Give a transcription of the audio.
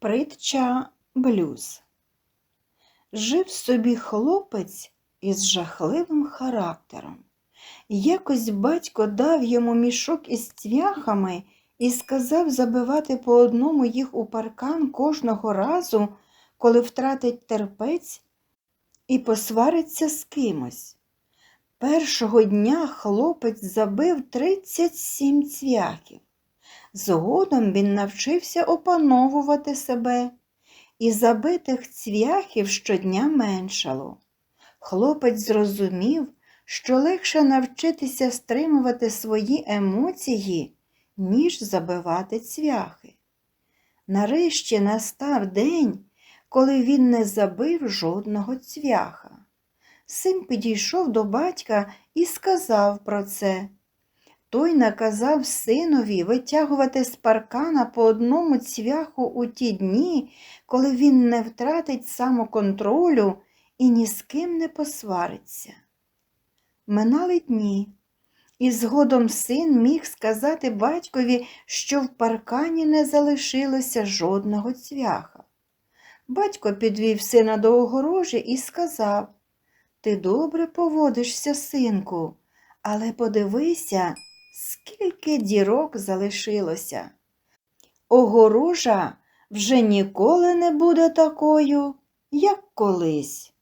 Притча блюз. Жив собі хлопець із жахливим характером. Якось батько дав йому мішок із цвяхами і сказав забивати по одному їх у паркан кожного разу, коли втратить терпець і посвариться з кимось. Першого дня хлопець забив 37 цвяхів. Згодом він навчився опановувати себе, і забитих цвяхів щодня меншало. Хлопець зрозумів, що легше навчитися стримувати свої емоції, ніж забивати цвяхи. Нарешті настав день, коли він не забив жодного цвяха. Син підійшов до батька і сказав про це. Той наказав синові витягувати з паркана по одному цвяху у ті дні, коли він не втратить самоконтролю і ні з ким не посвариться. Минали дні, і згодом син міг сказати батькові, що в паркані не залишилося жодного цвяха. Батько підвів сина до огорожі і сказав Ти добре поводишся, синку, але подивися, скільки дірок залишилося. Огорожа вже ніколи не буде такою, як колись.